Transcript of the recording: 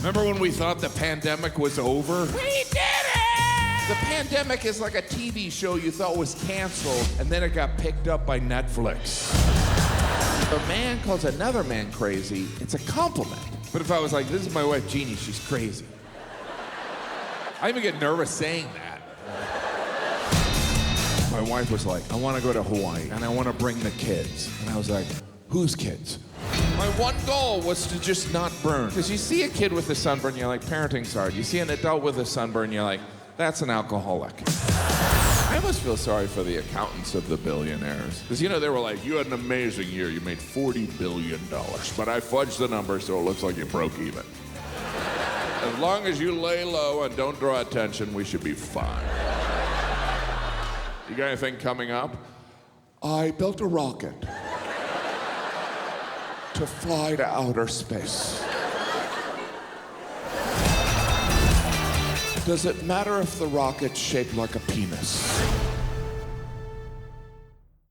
Remember when we thought the pandemic was over? We did it! The pandemic is like a TV show you thought was canceled, and then it got picked up by Netflix. If a man calls another man crazy, it's a compliment. But if I was like, this is my wife Jeannie, she's crazy. I even get nervous saying that. My wife was like, I want to go to Hawaii and I want to bring the kids. And I was like, whose kids? My one goal was to just not burn. Because you see a kid with a sunburn, you're like, parenting's hard. You see an adult with a sunburn, you're like, that's an alcoholic. I almost feel sorry for the accountants of the billionaires. Because, you know, they were like, you had an amazing year. You made $40 billion. But I fudged the numbers so it looks like you broke even. As long as you lay low and don't draw attention, we should be fine. You got anything coming up? I built a rocket to fly to outer space. Does it matter if the rocket's shaped like a penis?